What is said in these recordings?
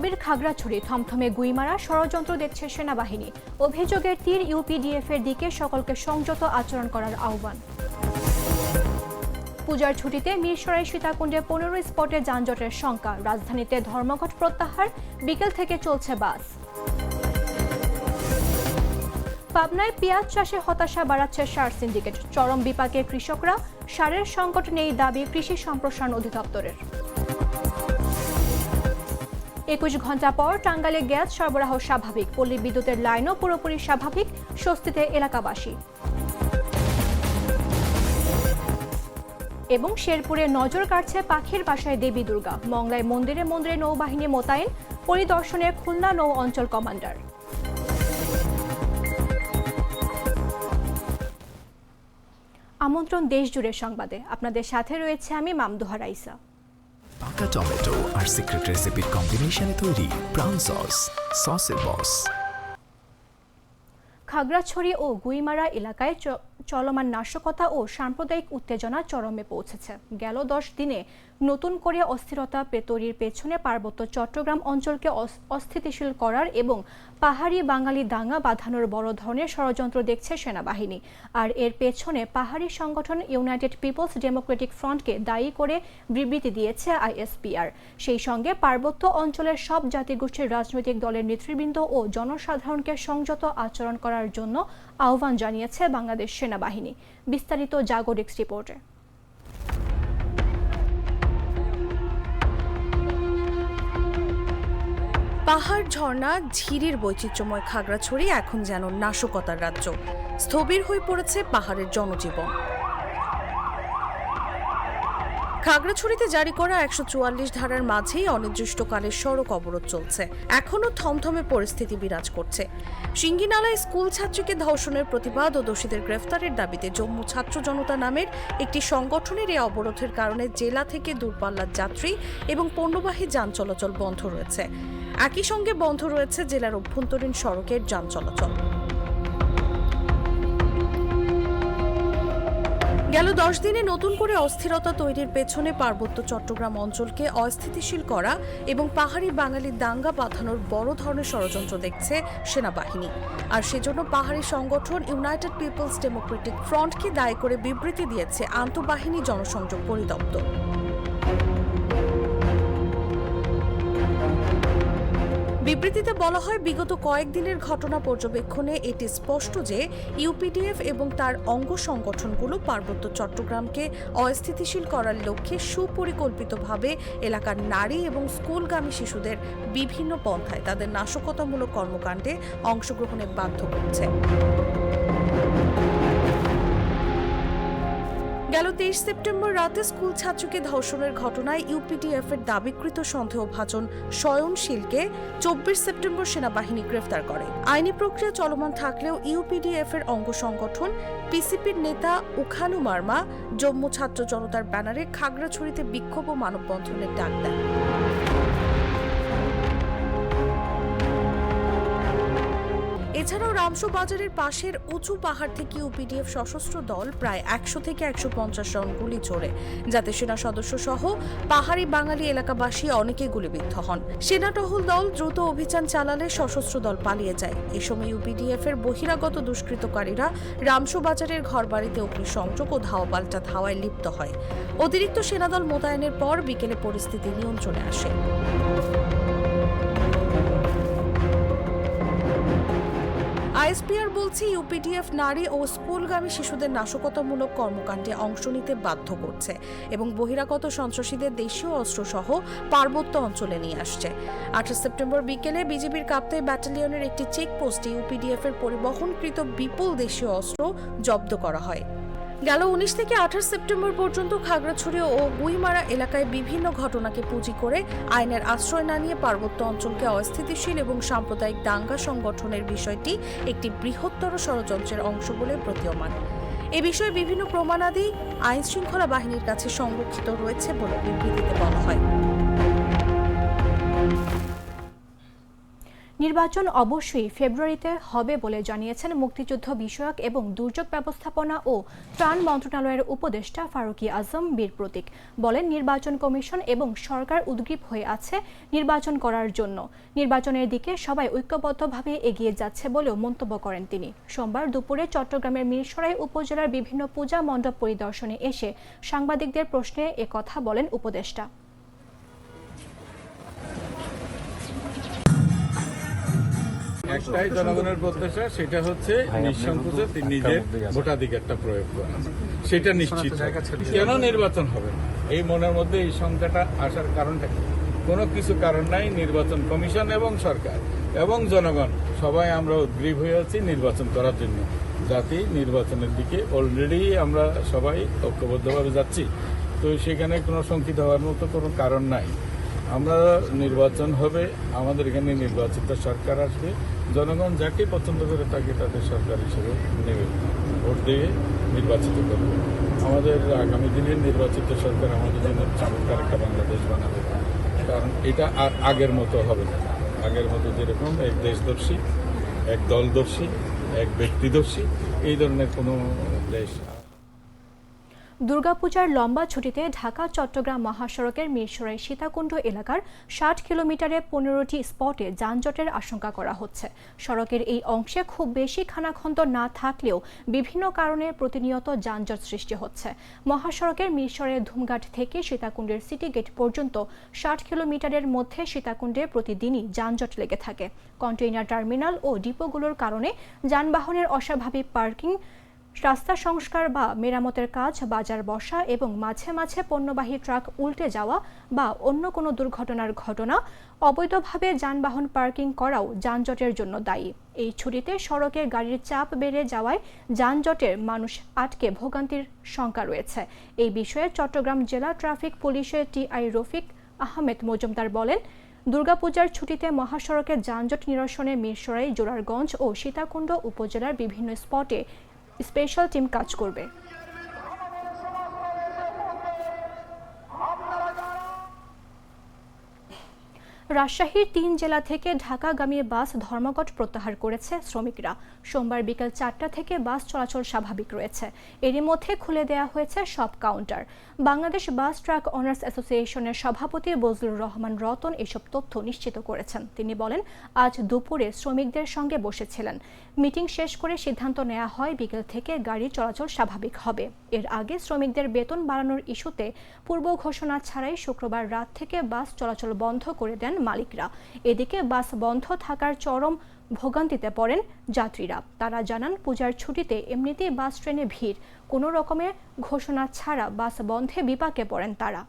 স্থবির খাগড়াছড়ি, থমথমে গুইমারা, ষড়যন্ত্র দেখছে সেনাবাহিনী। অভিযোগের তীর ইউপিডিএফ এর দিকে সকলকে সংযত আচরণ করার আহ্বান। পূজার ছুটিতে মিরসরাই সীতাকুণ্ডে পনেরো স্পটে যানজটের শঙ্কা। রাজধানীতে ধর্মঘট প্রত্যাহার, বিকেল থেকে চলছে বাস। পাবনায় পেঁয়াজ চাষে হতাশা বাড়াচ্ছে সার সিন্ডিকেট। চরম বিপাকে কৃষকরা সারের সংকট নেই দাবি কৃষি সম্প্রসারণ অধিদপ্তরের। একুশ ঘণ্টা পর টাঙ্গালে গ্যাস সরবরাহ স্বাভাবিক। পল্লী বিদ্যুতের লাইনও পুরোপুরি স্বাভাবিক, স্বস্তিতে এলাকাবাসী। এবং শেরপুরে নজর কাটছে পাখির বাসায় দেবী দুর্গা। মংলায় মন্দিরে মন্দিরে নৌবাহিনী মোতায়েন, পরিদর্শনে খুলনা নৌ অঞ্চল কমান্ডার। আমন্ত্রণ দেশ জুড়ে সংবাদে। আপনাদের সাথে রয়েছে আমি মামদুহা রাইসা। পাকা টমেটো আর সিক্রেট রেসিপির কম্বিনেশনে তৈরি প্রাউন সস সসের বস খাগড়াছড়ি ও গুইমারা এলাকায় চলমান নাশকতা ও সাম্প্রদায়িক উত্তেজনা চরমে পৌঁছেছে। গেল দশ দিনে নতুন করে অস্থিরতা পেতরির পেছনে পার্বত্য চট্টগ্রাম অঞ্চলকে অস- অস্থিতিশীল করার এবং পাহাড়ি বাঙালি দাঙ্গা বাঁধানোর বড় ধরনের ষড়যন্ত্র দেখছে সেনাবাহিনী। আর এর পেছনে পাহাড়ি সংগঠন ইউনাইটেড পিপলস ডেমোক্রেটিক ফ্রন্টকে দায়ী করে বিবৃতি দিয়েছে আইএসপিআর। সেই সঙ্গে পার্বত্য অঞ্চলের সব জাতিগোষ্ঠীর রাজনৈতিক দলের নেতৃবৃন্দ ও জনসাধারণকে সংযত আচরণ করার জন্য আহ্বান জানিয়েছে বাংলাদেশ সেনাবাহিনী। বিস্তারিত জাগরিক্স রিপোর্টে। পাহাড়, ঝর্ণা, ঝিরির বৈচিত্র্যময় খাগড়াছড়ি এখন যেন নাশকতার রাজ্য। স্থবির হয়ে পড়েছে পাহাড়ের জনজীবন। খাগড়াছড়িতে জারি করা একশো চুয়াল্লিশ ধারার মাঝেই অনির্দিষ্টকালের সড়ক অবরোধ চলছে। এখনও থমথমে পরিস্থিতি বিরাজ করছে। সিঙ্গিনালায় স্কুল ছাত্রীকে ধর্ষণের প্রতিবাদ ও দোষীদের গ্রেফতারের দাবিতে জম্মু ছাত্র জনতা নামের একটি সংগঠনের এই অবরোধের কারণে জেলা থেকে দূরপাল্লার যাত্রী এবং পণ্যবাহী যান চলাচল বন্ধ রয়েছে। একই সঙ্গে বন্ধ রয়েছে জেলার অভ্যন্তরীণ সড়কের যান চলাচল। গেল দশ দিনে নতুন করে অস্থিরতা তৈরির পেছনে পার্বত্য চট্টগ্রাম অঞ্চলকে অস্থিতিশীল করা এবং পাহাড়ি বাঙালির দাঙ্গা বাঁধানোর বড় ধরনের ষড়যন্ত্র দেখছে সেনাবাহিনী। আর সেজন্য পাহাড়ি সংগঠন ইউনাইটেড পিপলস ডেমোক্রেটিক ফ্রন্টকে দায়ী করে বিবৃতি দিয়েছে আন্তঃবাহিনী জনসংযোগ পরিদপ্তর। বিবৃতিতে বলা হয়, বিগত কয়েকদিনের ঘটনা পর্যবেক্ষণে এটি স্পষ্ট যে ইউপিডিএফ এবং তার অঙ্গ সংগঠনগুলো পার্বত্য চট্টগ্রামকে অস্থিতিশীল করার লক্ষ্যে সুপরিকল্পিতভাবে এলাকার নারী এবং স্কুলগামী শিশুদের বিভিন্ন পন্থায় তাদের নাশকতামূলক কর্মকাণ্ডে অংশগ্রহণে বাধ্য করছে। গেল তেইশ সেপ্টেম্বর রাতে স্কুল ছাত্রকে ধর্ষণের ঘটনায় ইউপিডিএফ এর দাবিকৃত সন্দেহভাজন স্বয়ংশীলকে চব্বিশ সেপ্টেম্বর সেনাবাহিনী গ্রেফতার করে। আইনি প্রক্রিয়া চলমান থাকলেও ইউপিডিএফ এর অঙ্গ সংগঠন পিসিপির নেতা উখানু মার্মা জম্মু ছাত্র জনতার ব্যানারে খাগড়াছড়িতে বিক্ষোভ ও মানববন্ধনের ডাক দেন। এছাড়াও রামসো বাজারের পাশের উঁচু পাহাড় থেকে ইউপিডিএফ সশস্ত্র দল প্রায় একশো থেকে একশো পঞ্চাশ রাউন্ড গুলি ছোড়ে। যাতে সেনা সদস্য সহ পাহাড়ি বাঙালি এলাকাবাসী অনেকে গুলিবিদ্ধ হন। সেনা টহল দল দ্রুত অভিযান চালালে সশস্ত্র দল পালিয়ে যায়। এ সময় ইউপিডিএফ এর বহিরাগত দুষ্কৃতকারীরা রামসু বাজারের ঘরবাড়িতে অগ্নিসংযোগ ও ধাওয়া পাল্টা ধাওয়ায় লিপ্ত হয়। অতিরিক্ত সেনাদল মোতায়েনের পর বিকেলে পরিস্থিতি নিয়ন্ত্রণে আসে। আইএসপিআর বলছে, ইউপিডিএফ নারী ও স্কুলগামী শিশুদের নাশকতামূলক কর্মকাণ্ডে অংশ নিতে বাধ্য করছে এবং বহিরাগত সন্ত্রাসীদের দেশীয় অস্ত্রসহ পার্বত্য অঞ্চলে নিয়ে আসছে। আঠাশ সেপ্টেম্বর বিকেলে বিজেপির কাপ্তাই ব্যাটালিয়নের একটি চেকপোস্টে ইউপিডিএফ এর পরিবহনকৃত বিপুল দেশীয় অস্ত্র জব্দ করা হয়। গেল উনিশ থেকে আঠাশ সেপ্টেম্বর পর্যন্ত খাগড়াছড়ি ও গুইমারা এলাকায় বিভিন্ন ঘটনাকে পুঁজি করে আইনের আশ্রয় না নিয়ে পার্বত্য অঞ্চলকে অস্থিতিশীল এবং সাম্প্রদায়িক দাঙ্গা সংগঠনের বিষয়টি একটি বৃহত্তর ষড়যন্ত্রের অংশ বলে প্রতীয়মান। এ বিষয়ে বিভিন্ন প্রমাণাদি আইন শৃঙ্খলা বাহিনীর কাছে সংরক্ষিত রয়েছে বলে বিবৃতিতে বলা হয়। নির্বাচন অবশ্যই ফেব্রুয়ারিতে হবে বলে জানিয়েছেন মুক্তিযুদ্ধ বিষয়ক এবং দুর্যোগ ব্যবস্থাপনা ও ত্রাণ মন্ত্রণালয়ের উপদেষ্টা ফারুকি আজম বীর প্রতীক বলেন, নির্বাচন কমিশন এবং সরকার উদ্গ্রীব হয়ে আছে নির্বাচন করার জন্য। নির্বাচনের দিকে সবাই ঐক্যবদ্ধভাবে এগিয়ে যাচ্ছে বলেও মন্তব্য করেন তিনি। সোমবার দুপুরে চট্টগ্রামের মিরসরাই উপজেলার বিভিন্ন পূজা মণ্ডপ পরিদর্শনে এসে সাংবাদিকদের প্রশ্নে একথা বলেন উপদেষ্টা। একটাই জনগণের প্রত্যাশা সেটা হচ্ছে নিঃসংকোচে তিনি নিজের ভোটাধিকারটা প্রয়োগ করা সেটা নিশ্চিত কেন নির্বাচন হবে? না এই মনের মধ্যে এই সংখ্যাটা আসার কারণটা কি? কোনো কিছু কারণ নাই নির্বাচন কমিশন এবং সরকার এবং জনগণ। সবাই আমরা উদ্গ্রীব হয়ে আছি নির্বাচন করার জন্য। জাতি নির্বাচনের দিকে অলরেডি আমরা সবাই ঐক্যবদ্ধভাবে যাচ্ছি। তো সেখানে কোনো শঙ্কিত হওয়ার মতো কোনো কারণ নাই। আমরা নির্বাচন হবে, আমাদের এখানে নির্বাচিত সরকার আসবে। জনগণ যাকে পছন্দ করে তাকে তাদের সরকার হিসেবে নেবে। ভোট দিয়ে নির্বাচিত করবে। আমাদের আগামী দিনের নির্বাচিত সরকার আমাদের জন্য চমৎকার একটা বাংলাদেশ বানাবে। কারণ এটা আর আগের মতো হবে না। আগের মতো যেরকম এক দেশদর্শী, এক দলদর্শী, এক ব্যক্তিদর্শী, এই ধরনের কোনো দেশ দুর্গাপূজার লম্বা ছুটিতে ঢাকা, চট্টগ্রাম মহাসড়কের মিরসরাই সীতাকুণ্ড এলাকার ষাট কিলোমিটারে পনেরোটি স্পটে যানজটের আশঙ্কা করা হচ্ছে। সড়কের এই অংশে খুব বেশি খানাখন্দ না থাকলেও বিভিন্ন কারণে প্রতিনিয়ত যানজট সৃষ্টি হচ্ছে। মহাসড়কের মিরসরের ধুমঘাট থেকে সীতাকুণ্ডের সিটি গেট পর্যন্ত ষাট কিলোমিটারের মধ্যে সীতাকুণ্ডে প্রতিদিনই যানজট লেগে থাকে। কন্টেইনার টার্মিনাল ও ডিপোগুলোর কারণে যানবাহনের অস্বাভাবিক পার্কিং রাস্তা সংস্কার বা মেরামতের কাজ, বাজার বসা এবং মাঝে মাঝে পণ্যবাহী ট্রাক উল্টে যাওয়া বা অন্য কোনো দুর্ঘটনার ঘটনা, অবৈধভাবে যানবাহন পার্কিং করাও যানজটের জন্য দায়ী। এই ছুটিতে সড়কে গাড়ির চাপ বেড়ে যাওয়ায় যানজটের মানুষ আটকে ভোগান্তির শঙ্কা রয়েছে। এই বিষয়ে চট্টগ্রাম জেলা ট্রাফিক পুলিশের টিআই রফিক আহমেদ মজুমদার বলেন, দুর্গাপূজার ছুটিতে মহাসড়কের যানজট নিরসনে মিরসরাই, জোরারগঞ্জ ও সীতাকুণ্ড উপজেলার বিভিন্ন স্পটে স্পেশাল টিম কাজ করবে। রাজশাহীর তিন জেলা থেকে ঢাকাগামী বাস ধর্মঘট প্রত্যাহার করেছে শ্রমিকরা। সোমবার বিকেল চারটা থেকে বাস চলাচল স্বাভাবিক রয়েছে। এরই মধ্যে খুলে দেওয়া হয়েছে সব counter. Bangladesh bus truck owners অ্যাসোসিয়েশনের সভাপতি বজলুর রহমান রতন এসব তথ্য নিশ্চিত করেছেন। তিনি বলেন, আজ দুপুরে শ্রমিকদের সঙ্গে বসেছিলেন। মিটিং শেষ করে সিদ্ধান্ত নেওয়া হয়, বিকেল থেকে গাড়ি চলাচল স্বাভাবিক হবে। এর আগে শ্রমিকদের বেতন বাড়ানোর ইস্যুতে পূর্ব ঘোষণা ছাড়াই শুক্রবার রাত থেকে বাস চলাচল বন্ধ করে দেন মালিকরা। এদিকে বাস বন্ধ থাকার চরম ভোগান্তিতে পড়েন যাত্রীরা। তারা জানান, পূজার ছুটিতে এমনিতেই বাস ট্রেনে ভিড়। কোনো রকমের ঘোষণা ছাড়া বাস বন্ধে বিপাকে পড়েন তারা।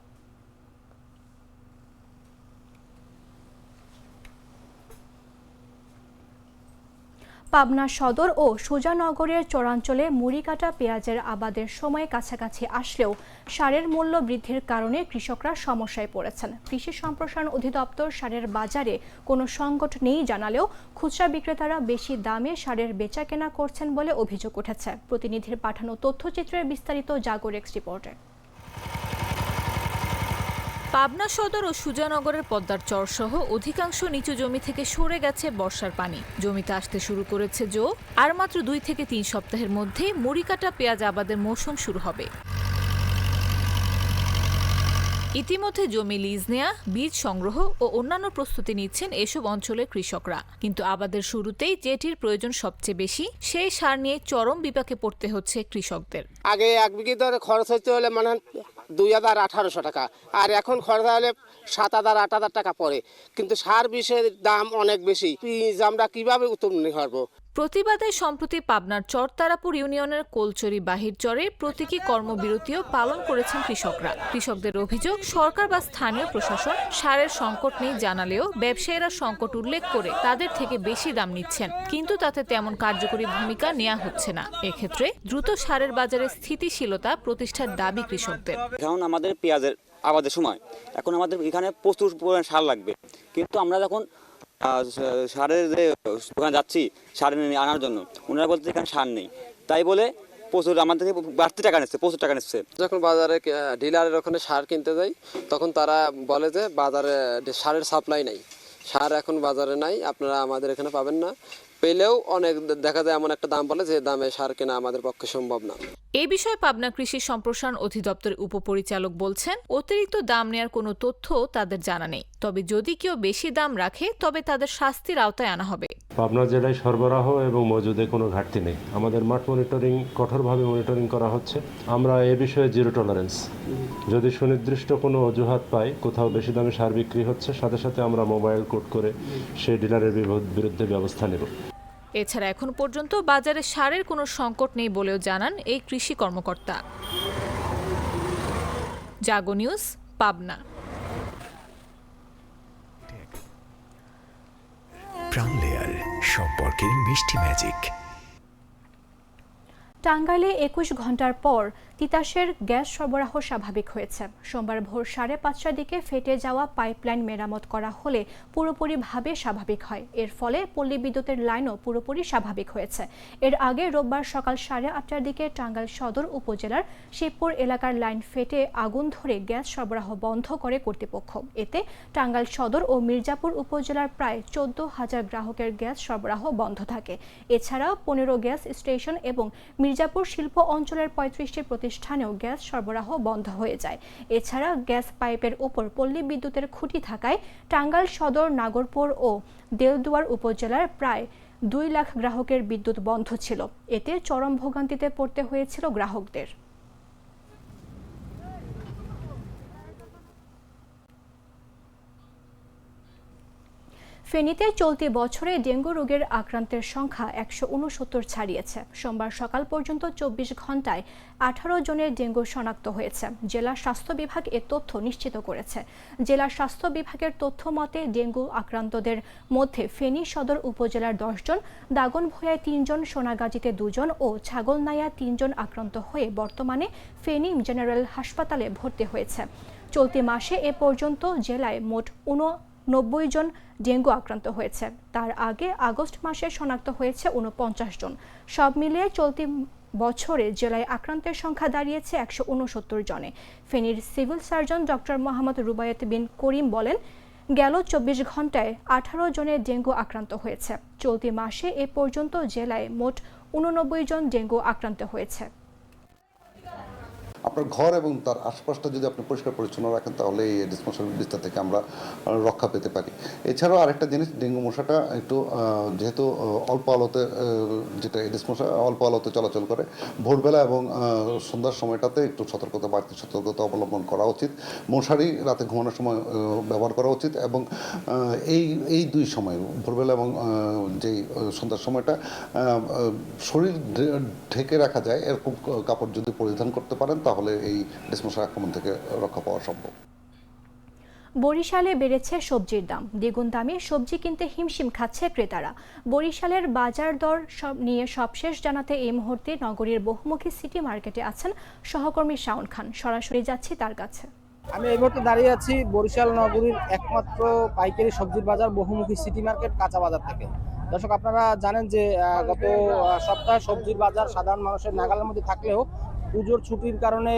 পাবনা সদর ও সুজানগরের চরাঞ্চলে মুড়িকাটা পেঁয়াজের আবাদের সময় কাছাকাছি আসলেও সারের মূল্য বৃদ্ধির কারণে কৃষকরা সমস্যায় পড়েছেন। কৃষি সম্প্রসারণ অধিদপ্তর সারের বাজারে কোনো সংকট নেই জানালেও খুচরা বিক্রেতারা বেশি দামে সারের বেচাকেনা করছেন বলে অভিযোগ উঠেছে। প্রতিনিধির পাঠানো তথ্যচিত্রের বিস্তারিত জাগোরেক্স রিপোর্টে। পাবনা সদর ও সুজানগরের পদ্মার চর সহ অধিকাংশ নিচু জমি থেকে সরে গেছে বর্ষার পানি। জমিতে আসতে শুরু করেছে জো, আর মাত্র দুই থেকে তিন সপ্তাহের মধ্যে মুড়িকাটা পেঁয়াজ আবাদের মৌসুম শুরু হবে। ইতিমধ্যে জমি লিজ নেয়া, বীজ সংগ্রহ ও অন্যান্য প্রস্তুতি নিচ্ছেন এসব অঞ্চলের কৃষকরা। কিন্তু আবাদের শুরুতেই যেটির প্রয়োজন সবচেয়ে বেশি, সেই সার নিয়ে চরম বিপাকে পড়তে হচ্ছে কৃষকদের। আগে এক বিঘে ধরে খরচ হচ্ছে হলে মানে দুই হাজার আঠারোশো টাকা। আর এখন খরচা হলে সাত হাজার, আট হাজার টাকা পড়ে। কিন্তু সার বিষের দাম অনেক বেশি। আমরা কীভাবে উত্তম করব? প্রতিবাদে সম্প্রতি পাবনার চরতারাপুর ইউনিয়নের কোলচরি বাহির চরে প্রতীকী কর্মবিরতিও পালন করেছেন কৃষকরা। কৃষকদের অভিযোগ, সরকার বা স্থানীয় প্রশাসন সারের সংকট নেই জানালেও ব্যবসায়ীরা সংকট উল্লেখ করে তাদের থেকে বেশি দাম নিচ্ছেন। কিন্তু তাতে তেমন কার্যকরী ভূমিকা নেওয়া হচ্ছে না। এক্ষেত্রে দ্রুত সারের বাজারে স্থিতিশীলতা প্রতিষ্ঠার দাবি কৃষকদের। এখন আমাদের পেঁয়াজের আবাদের সময়। এখন আমাদের এখানে প্রচুর পরিমাণ সার লাগবে। কিন্তু আমরা যখন সারের যে দোকানে যাচ্ছি, সার আনার জন্য। ওনারা বলতে এখানে সার নেই। তাই বলে প্রচুর আমাদের বাড়তি টাকা নিচ্ছে, প্রচুর টাকা নিচ্ছে। যখন বাজারে ডিলারের ওখানে সার কিনতে যাই, তখন তারা বলে যে বাজারে সারের সাপ্লাই নাই। সার এখন বাজারে নাই, আপনারা আমাদের এখানে পাবেন না। পেলেও অনেক দেখা যায় এমন একটা দাম বলে যে দামে সার কেনা আমাদের পক্ষে সম্ভব না। এ বিষয়ে পাবনা কৃষি সম্প্রসারণ অধিদপ্তরের উপপরিচালক বলছেন, অতিরিক্ত দাম নেয়ার কোনো তথ্য তাদের জানা নেই। তবে যদি কেউ বেশি দাম রাখে, তবে তাদের শাস্তির আওতায় আনা হবে। পাবনা জেলায় সরবরাহ এবং মজুদে কোনো ঘাটতি নেই। আমাদের মাঠ মনিটরিং কঠোরভাবে মনিটরিং করা হচ্ছে। আমরা এ বিষয়ে জিরো টলারেন্স। যদি সুনির্দিষ্ট কোনো অজুহাত পাই, কোথাও বেশি দামে সার বিক্রি হচ্ছে, সাথে সাথে আমরা মোবাইল কোড করে সেই ডিলারের বিরুদ্ধে ব্যবস্থা নেব। এছাড়া এখন পর্যন্ত বাজারে সারের কোনো সংকট নেই বলেও জানান এই কৃষি কর্মকর্তা। জাগো নিউজ, পাবনা। প্রাণ লেয়ার সম্পর্কের মিষ্টি ম্যাজিক টাঙ্গাইলে একুশ ঘণ্টার পর তিতাসের গ্যাস সরবরাহ স্বাভাবিক হয়েছে। সোমবার ভোর সাড়ে পাঁচটার দিকে ফেটে যাওয়া পাইপলাইন মেরামত করা হলে পুরোপুরিভাবে স্বাভাবিক হয়। এর ফলে পল্লী বিদ্যুতের লাইনও পুরোপুরি স্বাভাবিক হয়েছে। এর আগে রোববার সকাল সাড়ে আটটার দিকে টাঙ্গাইল সদর উপজেলার শিবপুর এলাকার লাইন ফেটে আগুন ধরে গ্যাস সরবরাহ বন্ধ করে কর্তৃপক্ষ। এতে টাঙ্গাইল সদর ও মির্জাপুর উপজেলার প্রায় চোদ্দ হাজার গ্রাহকের গ্যাস সরবরাহ বন্ধ থাকে। এছাড়াও পনেরো গ্যাস স্টেশন এবং মির্জাপুর শিল্প অঞ্চলের পঁয়ত্রিশটি প্রতিষ্ঠানেও গ্যাস সরবরাহ বন্ধ হয়ে যায়। এছাড়া গ্যাস পাইপের ওপর পল্লী বিদ্যুতের খুঁটি থাকায় টাঙ্গাল সদর, নাগরপুর ও দেলদুয়ার উপজেলার প্রায় দুই লাখ গ্রাহকের বিদ্যুৎ বন্ধ ছিল। এতে চরম ভোগান্তিতে পড়তে হয়েছিল গ্রাহকদের। ফেনীতে চলতি বছরে ডেঙ্গু রোগের আক্রান্তের সংখ্যা একশো উনসত্তর ছাড়িয়েছে। সোমবার সকাল পর্যন্ত চব্বিশ ঘন্টায় আঠারো জনের ডেঙ্গু শনাক্ত হয়েছে। জেলা স্বাস্থ্য বিভাগ এ তথ্য নিশ্চিত করেছে। জেলা স্বাস্থ্য বিভাগের তথ্য মতে, ডেঙ্গু আক্রান্তদের মধ্যে ফেনী সদর উপজেলার দশজন দাগনভূয়ায় তিনজন সোনাগাজীতে দুজন ও ছাগলনাইয়া তিনজন আক্রান্ত হয়ে বর্তমানে ফেনী জেনারেল হাসপাতালে ভর্তি হয়েছে। চলতি মাসে এ পর্যন্ত জেলায় মোট উন নব্বই জন ডেঙ্গু আক্রান্ত হয়েছে। তার আগে আগস্ট মাসে শনাক্ত হয়েছে উনপঞ্চাশ জন। সব মিলিয়ে চলতি বছরে জেলায় আক্রান্তের সংখ্যা দাঁড়িয়েছে একশো উনসত্তর জনে। ফেনীর civil surgeon doctor Mohammad Rubayet bin Karim বলেন, গেল চব্বিশ ঘন্টায় আঠারো জনের ডেঙ্গু আক্রান্ত হয়েছে। চলতি মাসে এ পর্যন্ত জেলায় মোট উননব্বই জন ডেঙ্গু আক্রান্ত হয়েছে। আপনার ঘর এবং তার আশপাশটা যদি আপনি পরিষ্কার পরিচ্ছন্ন রাখেন, তাহলে এই ডিসপোসাল বিস্তার থেকে আমরা রক্ষা পেতে পারি। এছাড়াও আরেকটা জিনিস, ডেঙ্গু মশাটা একটু যেহেতু অল্প আলোতে যেটা এডিস মশা অল্প আলোতে চলাচল করে, ভোরবেলা এবং সন্ধ্যার সময়টাতে একটু সতর্কতা, বাড়তি সতর্কতা অবলম্বন করা উচিত। মশারি রাতে ঘুমানোর সময় ব্যবহার করা উচিত এবং এই এই দুই সময়, ভোরবেলা এবং যেই সন্ধ্যার সময়টা শরীর ঢেকে রাখা যায়। এরকম কাপড় যদি পরিধান করতে পারেন তাহলে এই ডিসমশার আক্রমণ থেকে রক্ষা পাওয়া সম্ভব। বরিশালে বেড়েছে সবজির দাম। দ্বিগুণ দামে সবজি কিনতে হিমশিম খাচ্ছে ক্রেতারা। বরিশালের বাজার দর সব নিয়ে সবশেষ জানাতে এই মুহূর্তে নগরীর বহুমুখী সিটি মার্কেটে আছেন সহকর্মী শাওন খান। সরাসরি যাচ্ছি তার কাছে। আমি এই মুহূর্তে দাঁড়িয়ে আছি বরিশাল নগরীর একমাত্র পাইকারি সবজির বাজার বহুমুখী সিটি মার্কেট কাঁচা বাজার থেকে। দর্শক আপনারা জানেন যে গত সপ্তাহে সবজির বাজার সাধারণ মানুষের নাগালের মধ্যে থাকলেও পুজোর ছুটির কারণে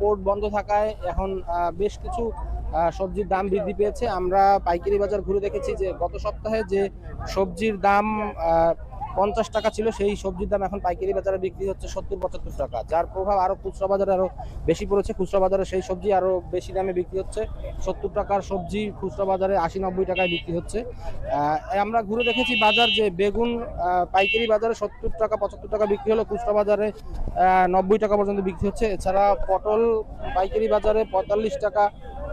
পোর্ট বন্ধ থাকায় এখন বেশ কিছু সবজির দাম বৃদ্ধি পেয়েছে। আমরা পাইকারি বাজার ঘুরে দেখেছি যে, গত সপ্তাহে যে সবজির দাম পঞ্চাশ টাকা ছিল সেই সবজির দাম এখন পাইকারি বাজারে বিক্রি হচ্ছে সত্তর, পঁচাত্তর টাকা। যার প্রভাব আরও খুচরা বাজারে আরও বেশি পড়েছে। খুচরা বাজারে সেই সবজি আরও বেশি দামে বিক্রি হচ্ছে। সত্তর টাকার সবজি খুচরা বাজারে আশি, নব্বই টাকায় বিক্রি হচ্ছে। আমরা ঘুরে দেখেছি বাজার যে বেগুন পাইকারি বাজারে সত্তর টাকা, পঁচাত্তর টাকা বিক্রি হলো। খুচরা বাজারে নব্বই টাকা পর্যন্ত বিক্রি হচ্ছে। এছাড়া পটল পাইকারি বাজারে পঁয়তাল্লিশ টাকা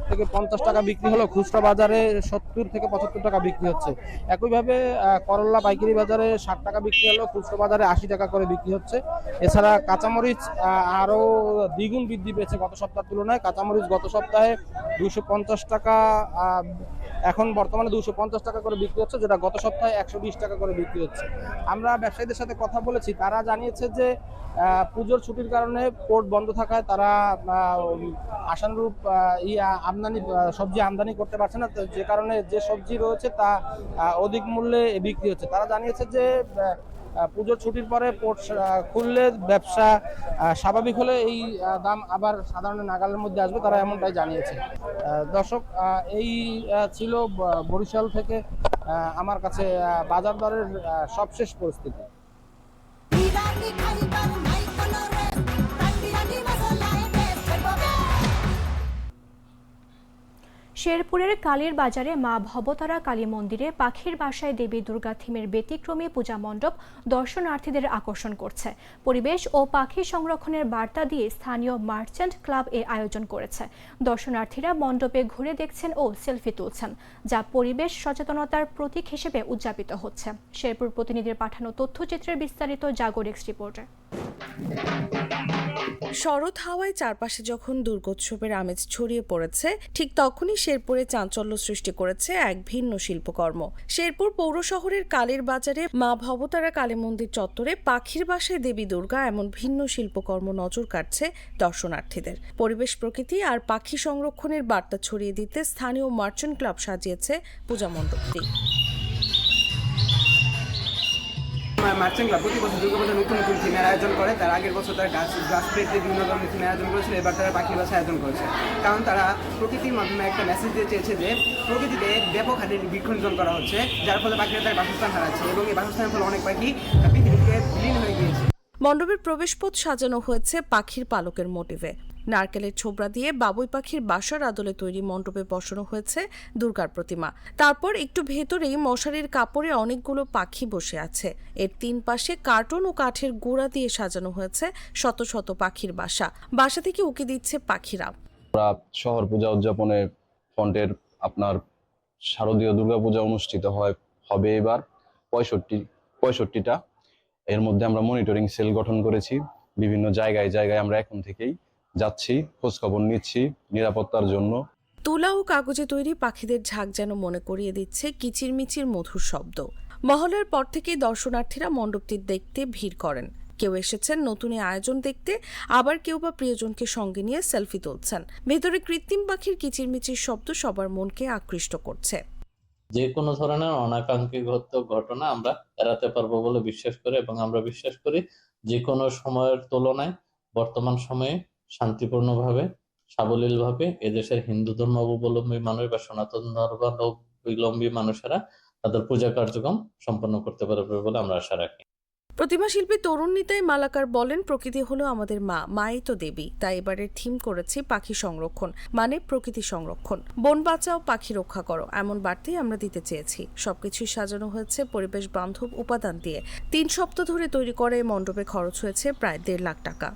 থেকে পঞ্চাশ টাকা বিক্রি হলো। খুচরা বাজারে সত্তর থেকে পঁচাত্তর টাকা বিক্রি হচ্ছে। একইভাবে করল্লা পাইকারি বাজারে ষাট টাকা বিক্রি হলো খুচরো বাজারে আশি টাকা করে বিক্রি হচ্ছে। এছাড়া কাঁচামরিচ আরও আরও দ্বিগুণ বৃদ্ধি পেয়েছে গত সপ্তাহের তুলনায়। কাঁচামরিচ গত সপ্তাহে দুশো টাকা এখন বর্তমানে দুশো পঞ্চাশ টাকা করে বিক্রি হচ্ছে, যেটা গত সপ্তাহে একশো বিশ টাকা করে বিক্রি হচ্ছে। আমরা ব্যবসায়ীদের সাথে কথা বলেছি, তারা জানিয়েছে যে পুজোর ছুটির কারণে পোর্ট বন্ধ থাকায় তারা আশানুরূপ ই আমদানি সবজি আমদানি করতে পারছে না। যে কারণে যে সবজি রয়েছে তা অধিক মূল্যে বিক্রি হচ্ছে। তারা জানিয়েছে যে পুজোর ছুটির পরে পোর্ট খুললে ব্যবসা স্বাভাবিক হলে এই দাম আবার সাধারণ নাগালের মধ্যে আসবে, তারা এমনটাই জানিয়েছে। দর্শক এই ছিল বরিশাল থেকে আমার কাছে বাজার দরের সবশেষ পরিস্থিতি। শেরপুরের কালীর বাজারে মা ভবতারা কালী মন্দিরে পাখির বাসায় দেবী দুর্গা থিমের ব্যতিক্রমী পূজা মণ্ডপ দর্শনার্থীদের আকর্ষণ করছে। পরিবেশ ও পাখি সংরক্ষণের বার্তা দিয়ে স্থানীয় মার্চেন্ট ক্লাব এ আয়োজন করেছে। দর্শনার্থীরা মণ্ডপে ঘুরে দেখছেন ও সেলফি তুলছেন, যা পরিবেশ সচেতনতার প্রতীক হিসেবে উদযাপিত হচ্ছে। শেরপুর প্রতিনিধির পাঠানো তথ্যচিত্রের বিস্তারিত জাগরিক্স রিপোর্টে। শরৎ হাওয়ায় চারপাশে যখন দুর্গোৎসবের আমেজ ছড়িয়ে পড়েছে, ঠিক তখনই শেরপুরে চাঞ্চল্য সৃষ্টি করেছে এক ভিন্ন শিল্পকর্ম। শেরপুর পৌর শহরের কালের বাজারে মা ভবতারা কালী মন্দির চত্বরে পাখির বাসায় দেবী দুর্গা এমন ভিন্ন শিল্পকর্ম নজর কাটছে দর্শনার্থীদের। পরিবেশ প্রকৃতি আর পাখি সংরক্ষণের বার্তা ছড়িয়ে দিতে স্থানীয় মার্চেন্ট ক্লাব সাজিয়েছে পূজা মণ্ডপটি। মার্চেন্ট ক্লাব প্রতি বছর দুর্গাপূজা নতুন নতুন থিমের আয়োজন করে। তার আগের বছর তারা গাছ গাছ পেট বিভিন্ন ধরনের থিমের আয়োজন করেছিল, এবার তারা পাখির বাসা আয়োজন করেছে। কারণ তারা প্রকৃতির মাধ্যমে একটা মেসেজ দিয়ে চেয়েছে যে, প্রকৃতিতে ব্যাপক হারে বৃক্ষনিধন করা হচ্ছে, যার ফলে পাখিরা তার বাসস্থান হারাচ্ছে এবং এই বাসস্থানের ফলে অনেক পাখি পৃথিবী থেকে বিলীন হয়ে গিয়েছে। মণ্ডপের প্রবেশপথ সাজানো হয়েছে পাখির পালকের মোটিভে নারকেলের ছোবড়া দিয়ে বাবুই পাখির বাসার আদলে তৈরি মণ্ডপে বসানো হয়েছে দুর্গার প্রতিমা। তারপর একটু ভেতরেই মশারির কাপড়ে অনেকগুলো পাখি বসে আছে। এর তিন পাশে কার্টন ও কাঠের গুঁড়া দিয়ে সাজানো হয়েছে শত শত পাখির বাসা। বাসা থেকে উকি দিচ্ছে পাখিরা। শহর পূজা উদযাপনের ফন্টের আপনার শারদীয় দুর্গাপূজা অনুষ্ঠিত হয়, হবে এবার পঁয়ষট্টি, পঁয়ষট্টিটা। এর মধ্যে আমরা মনিটরিং সেল গঠন করেছি। বিভিন্ন জায়গায় জায়গায় আমরা এখন থেকেই যাচ্ছি খোঁজখবর নিচ্ছি নিরাপত্তার জন্য। তুলা ও কাগজে তৈরি পাখিদের ঝাঁক যেন মনে করিয়ে দিচ্ছে কিচিরমিচির মধুর শব্দ। মহলের পর থেকেই দর্শনার্থীরা মণ্ডপটি দেখতে ভিড় করেন। কেউ এসেছেন নতুন আয়োজন দেখতে আবার কেউ বা প্রিয়জনকে সঙ্গে নিয়ে সেলফি তুলছেন। ভেতরে কৃত্রিম পাখির কিচিরমিচির শব্দ সবার মনকে আকৃষ্ট করছে। যে কোনো ধরনের অনাকাঙ্ক্ষিত ঘটনা আমরা এড়াতে পারব বলে বিশ্বাস করি এবং আমরা বিশ্বাস করি যে কোনো সময়ের তুলনায় বর্তমান সময়ে শান্তিপূর্ণভাবে, সাবলীলভাবে এদেশের হিন্দু ধর্মাবলম্বী মানুষ বা সনাতন ধর্মাবলম্বী মানুষেরা তাদের পূজা কার্যক্রম সম্পন্ন করতে পারবে বলে আমরা আশা রাখি। প্রতিমা শিল্পী তরুণ নিতাই মালাকার বলেন, প্রকৃতি হলো আমাদের মা, মাই তো দেবী। তাই এবারের থিম করেছি পাখি সংরক্ষণ মানে প্রকৃতি সংরক্ষণ। বন বাঁচাও, পাখি রক্ষা করো, এমন বার্তাই আমরা দিতে চেয়েছি। সবকিছুই সাজানো হয়েছে পরিবেশ বান্ধব উপাদান দিয়ে। তিন সপ্তাহ ধরে তৈরি করা এই মণ্ডপে খরচ হয়েছে প্রায় দেড় লাখ টাকা।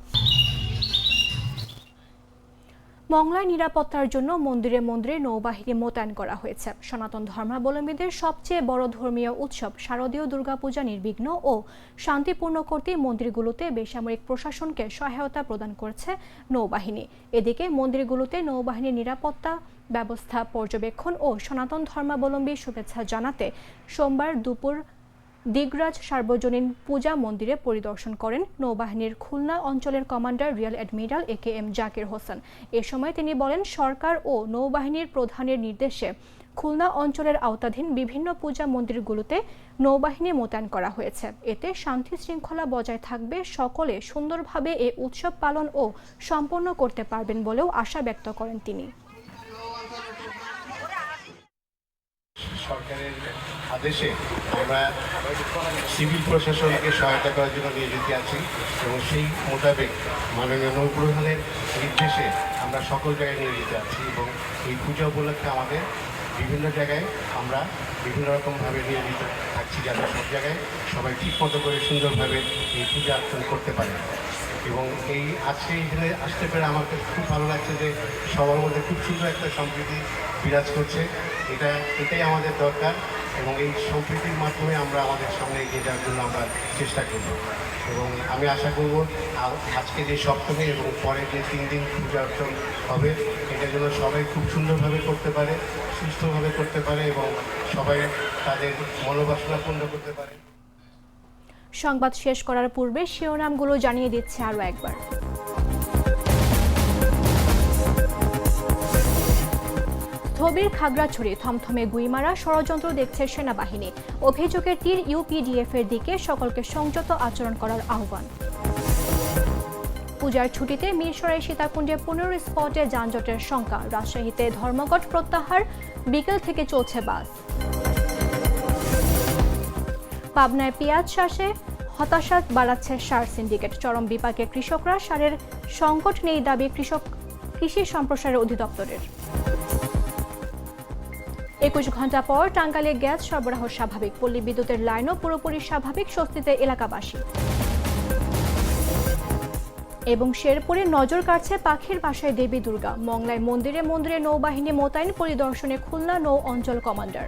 মংলায় নিরাপত্তার জন্য মন্দিরে মন্দিরে নৌবাহিনী মোতায়েন করা হয়েছে। সনাতন ধর্মাবলম্বীদের সবচেয়ে বড় ধর্মীয় উৎসব শারদীয় দুর্গাপূজা, নির্বিঘ্ন ও শান্তিপূর্ণ করতে মন্দিরগুলোতে বেসামরিক প্রশাসনকে সহায়তা প্রদান করছে নৌবাহিনী। এদিকে মন্দিরগুলোতে নৌবাহিনীর নিরাপত্তা ব্যবস্থা পর্যবেক্ষণ ও সনাতন ধর্মাবলম্বী শুভেচ্ছা জানাতে সোমবার দুপুর দিগরাজ সার্বজনীন পূজা মন্দিরে পরিদর্শন করেন নৌবাহিনীর খুলনা অঞ্চলের commander rear admiral A K M Zakir Hossain. এ সময় তিনি বলেন, সরকার ও নৌবাহিনীর প্রধানের নির্দেশে খুলনা অঞ্চলের আওতাধীন বিভিন্ন পূজা মন্দিরগুলোতে নৌবাহিনী মোতায়েন করা হয়েছে। এতে শান্তি শৃঙ্খলা বজায় থাকবে, সকলে সুন্দরভাবে এ উৎসব পালন ও সম্পন্ন করতে পারবেন বলেও আশা ব্যক্ত করেন তিনি। সরকারের আদেশে আমরা সিভিল প্রশাসনকে সহায়তা করার জন্য নিয়োজিত আছি এবং সেই মোতাবেক মাননীয় নৌপ্রধানের নির্দেশে আমরা সকল জায়গায় নিয়োজিত আছি এবং এই পূজা উপলক্ষে আমাদের বিভিন্ন জায়গায় আমরা বিভিন্ন রকমভাবে নিয়োজিত থাকছি যাতে সব জায়গায় সবাই ঠিক মতো করে সুন্দরভাবে এই পূজা অর্চন করতে পারে। এবং এই আজকে এখানে আসতে পেরে আমার কাছে খুব ভালো লাগছে যে সবার মধ্যে খুব সুন্দর একটা সম্প্রীতি বিরাজ করছে। এটা, এটাই আমাদের দরকার। এবং এই সম্প্রীতির মাধ্যমে আমরা আমাদের সামনে এগিয়ে যাওয়ার জন্য আমরা চেষ্টা করব। এবং আমি আশা করব আজকে যে সপ্তমী এবং পরে যে তিন দিন পূজা অর্চন হবে এটার জন্য সবাই খুব সুন্দরভাবে করতে পারে, সুস্থভাবে করতে পারে এবং সবাই তাদের মনোবাসনা পূর্ণ করতে পারে। সংবাদ শেষ করার পূর্বে শিরোনামগুলো জানিয়ে দিচ্ছে আরও একবার। স্থবির খাগড়াছড়ি থমথমে গুইমারা ষড়যন্ত্র দেখছে সেনাবাহিনী। অভিযোগের তীর ইউপিডিএফ এর দিকে সকলকে সংযত আচরণ করার আহ্বান। পূজার ছুটিতে মিরসরাই সীতাকুণ্ডে পনেরো স্পটে যানজটের শঙ্কা। রাজশাহীতে ধর্মঘট প্রত্যাহার, বিকেল থেকে চলছে বাস। পাবনায় পেঁয়াজ চাষে হতাশা বাড়াচ্ছে সার সিন্ডিকেট। চরম বিপাকে কৃষকরা সারের সংকট নেই দাবি কৃষক কৃষি সম্প্রসারণ অধিদপ্তরের। একুশ ঘণ্টা পর টাঙ্গালে গ্যাস সরবরাহ স্বাভাবিক, পল্লী বিদ্যুতের লাইনও পুরোপুরি স্বাভাবিক স্বস্তিতে এলাকাবাসী। এবং শেরপুরে নজর কাটছে পাখির বাসায় দেবী দুর্গা। মংলায় মন্দিরে মন্দিরে নৌবাহিনী মোতায়েন, পরিদর্শনে খুলনা নৌ অঞ্চল কমান্ডার।